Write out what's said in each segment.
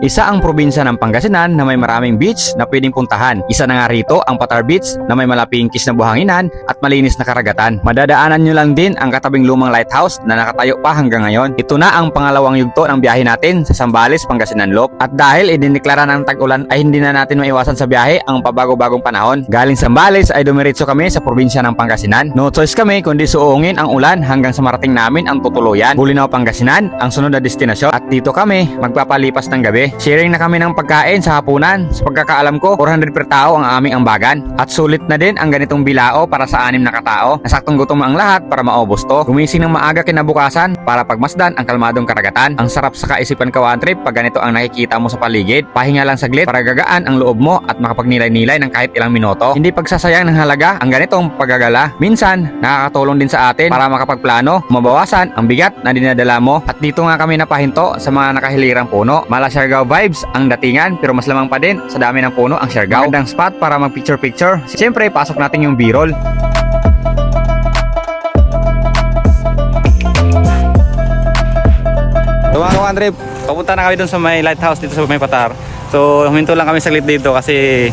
Isa ang probinsya ng Pangasinan na may maraming beach na pwedeng puntahan. Isa na nga rito ang Patar Beach na may malaping kis na buhanginan at malinis na karagatan. Madadaanan nyo lang din ang katabing lumang lighthouse na nakatayo pa hanggang ngayon. Ito na ang pangalawang yugto ng biyahe natin sa Sambales, Pangasinan Loop. At dahil idineklara ng tag-ulan ay hindi na natin maiwasan sa biyahe ang pabago-bagong panahon. Galing Sambales ay dumiretso kami sa probinsya ng Pangasinan. No choice kami kundi suungin ang ulan hanggang sa marating namin ang tutuluyan. Bulinaw, Pangasinan ang sunod na destinasyon at dito kami magpapalipas ng gabi. Sharing na kami ng pagkain sa hapunan. Sa pagkakaalam ko, 400 per tao ang aming ambagan. At sulit na din ang ganitong bilao para sa anim na katao. Nasaktong gutom ang lahat para maubos to. Gumising ng maaga kinabukasan para pagmasdan ang kalmadong karagatan. Ang sarap sa kaisipan ka one trip pag ganito ang nakikita mo sa paligid. Pahinga lang saglit para gagaan ang loob mo at makapagnilay-nilay ng kahit ilang minuto. Hindi pagsasayang ng halaga ang ganitong paggagala. Minsan, nakakatulong din sa atin para makapagplano, mabawasan ang bigat na dinadala mo. At dito nga kami napahinto sa mga nakahilirang puno. Mala Siargao vibes ang datingan pero mas lamang pa din sa dami ng puno ang Siargao. Magandang spot para mag picture picture. Siyempre, pasok natin yung B-roll. So mga ka-Andre, papunta na kami dun sa may lighthouse dito sa may Patar. So huminto lang kami saglit dito kasi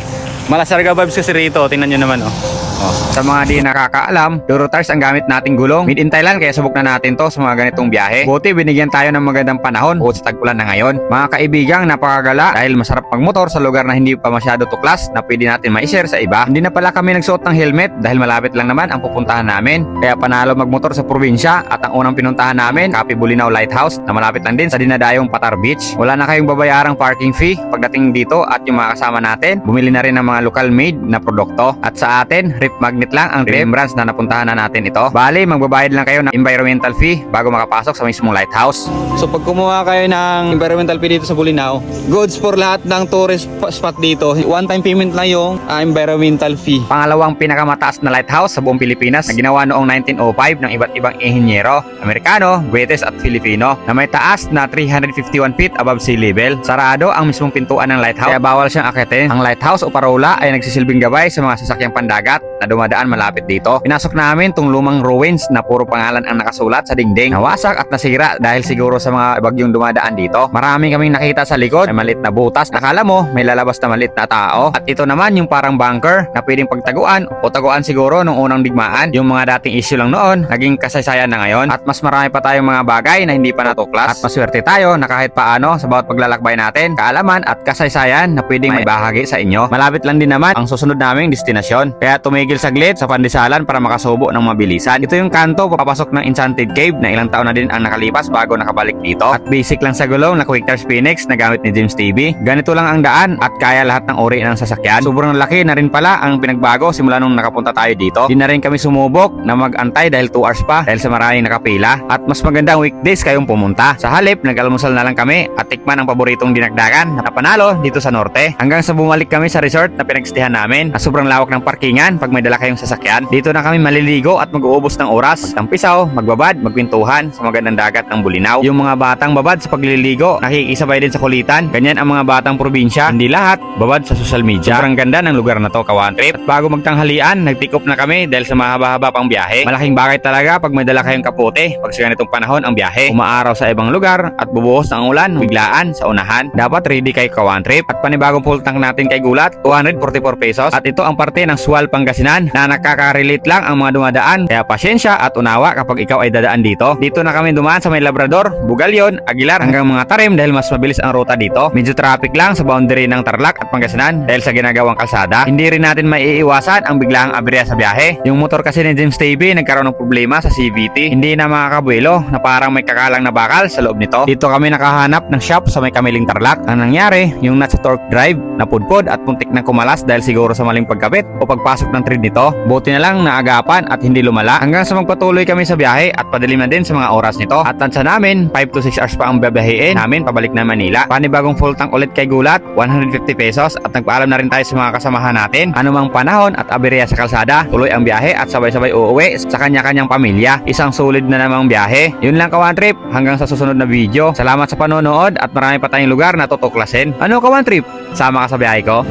Malasarga vibes kasi rito, tingnan nyo naman oh. Oh. Sa mga di nakakaalam, Durotars ang gamit nating gulong. Made in Thailand kaya subok na natin to sa mga ganitong biyahe. Buti binigyan tayo ng magandang panahon bukod sa tag-ulan na ngayon. Mga kaibigang napakagala dahil masarap magmotor sa lugar na hindi pa masyado tuklas na pwede natin ma-share sa iba. Hindi na pala kami nagsuot ng helmet dahil malapit lang naman ang pupuntahan namin. Kaya panalo magmotor sa probinsya at ang unang pinuntahan namin, Cape Bulinaw Lighthouse na malapit lang din sa dinadayong Patar Beach. Wala na kayong babayarang parking fee pagdating dito at yung mga kasama natin, bumili na rin ng mga local made na produkto. At sa atin, rip magnet lang ang remembrance na napuntahan na natin ito. Bali, magbabayad lang kayo ng environmental fee bago makapasok sa mismong lighthouse. So pag kumuha kayo ng environmental fee dito sa Bulinaw, goods for lahat ng tourist spot dito. One time payment lang yung ah, environmental fee. Pangalawang pinakamataas na lighthouse sa buong Pilipinas na ginawa noong 1905 ng iba't ibang inhinyero, Amerikano, British at Filipino na may taas na 351 feet above sea level. Sarado ang mismong pintuan ng lighthouse kaya bawal siyang akitin. Ang lighthouse o parola ay nagsisilbing gabay sa mga sasakyang pandagat na dumadaan malapit dito. Pinasok namin tong lumang ruins na puro pangalan ang nakasulat sa dingding. Nawasak at nasira dahil siguro sa mga bagyong dumadaan dito. Marami kaming nakita sa likod, may malit na butas. Akala mo may lalabas na malit na tao. At ito naman yung parang bunker na pwedeng pagtaguan o taguan siguro nung unang digmaan. Yung mga dating issue lang noon, naging kasaysayan na ngayon. At mas marami pa tayong mga bagay na hindi pa natuklas. At maswerte tayo na kahit paano sa bawat paglalakbay natin, kaalaman at kasaysayan na pwedeng may bahagi sa inyo. Malapit lang din naman ang susunod naming destinasyon. Kaya tumigil saglit sa pandisalan para makasubo ng mabilisan. Ito yung kanto papasok ng Enchanted Cave na ilang taon na din ang nakalipas bago nakabalik dito. At basic lang sa gulong na Quick Charge Phoenix na gamit ni James TV. Ganito lang ang daan at kaya lahat ng uri ng sasakyan. Sobrang laki na rin pala ang pinagbago simula nung nakapunta tayo dito. Di na rin kami sumubok na mag-antay dahil 2 hours pa dahil sa maraming nakapila. At mas magandang weekdays kayong pumunta. Sa halip, nag-almusal na lang kami at tikman ang paboritong dinagdagan na panalo dito sa norte. Hanggang sa bumalik kami sa resort na pinagstihan namin na sobrang lawak ng parkingan pag may dala kayong sasakyan. Dito na kami maliligo at mag-uubos ng oras. Magtampisaw, magbabad, magkwentuhan sa magandang dagat ng Bulinaw. Yung mga batang babad sa pagliligo, nakikisabay din sa kulitan. Ganyan ang mga batang probinsya. Hindi lahat, babad sa social media. Sobrang ganda ng lugar na to, kawan trip. At bago magtanghalian, nagtikop na kami dahil sa mahaba-haba pang biyahe. Malaking bagay talaga pag may dala kayong kapote. Pag sa ganitong panahon ang biyahe. Umaaraw sa ibang lugar at bubuhos ng ulan, biglaan sa unahan. Dapat ready kay kawan trip. At panibagong full tank natin kay Gulat, 244 pesos. At ito ang parte ng Sual Pangasinan na nakaka-relate lang ang mga dumadaan. Kaya pasyensya at unawa kapag ikaw ay dadaan dito. Dito na kami dumaan sa may Labrador, Bugalyon, Aguilar hanggang mga Tarim dahil mas mabilis ang ruta dito. Medyo traffic lang sa boundary ng Tarlac at Pangasinan dahil sa ginagawang kalsada. Hindi rin natin maiiwasan ang biglaang aberya sa biyahe. Yung motor kasi ni James TV nagkaroon ng problema sa CVT. Hindi na makakabuelo na parang may kakalang na bakal sa loob nito. Dito kami nakahanap ng shop sa may Kamiling Tarlac. Ang nangyari, yung nasa torque drive napudpod at puntik na kumalas dahil siguro sa maling pagkabit o pagpasok ng thread nito. Buti na lang naagapan at hindi lumala hanggang sa magpatuloy kami sa biyahe at padilim na din sa mga oras nito. At tansya namin, 5 to 6 hours pa ang babahiin namin pabalik na Manila. Panibagong full tank ulit kay Gulat, 150 pesos at nagpaalam na rin tayo sa mga kasamahan natin. Anumang panahon at aberya sa kalsada, tuloy ang biyahe at sabay-sabay uuwi sa kanya-kanyang pamilya. Isang solid na namang biyahe. Yun lang kawan trip hanggang sa susunod na video. Salamat sa panonood at marami pa tayong lugar na tutuklasin. Ano kawan trip? Sama ka sa biyahe ko?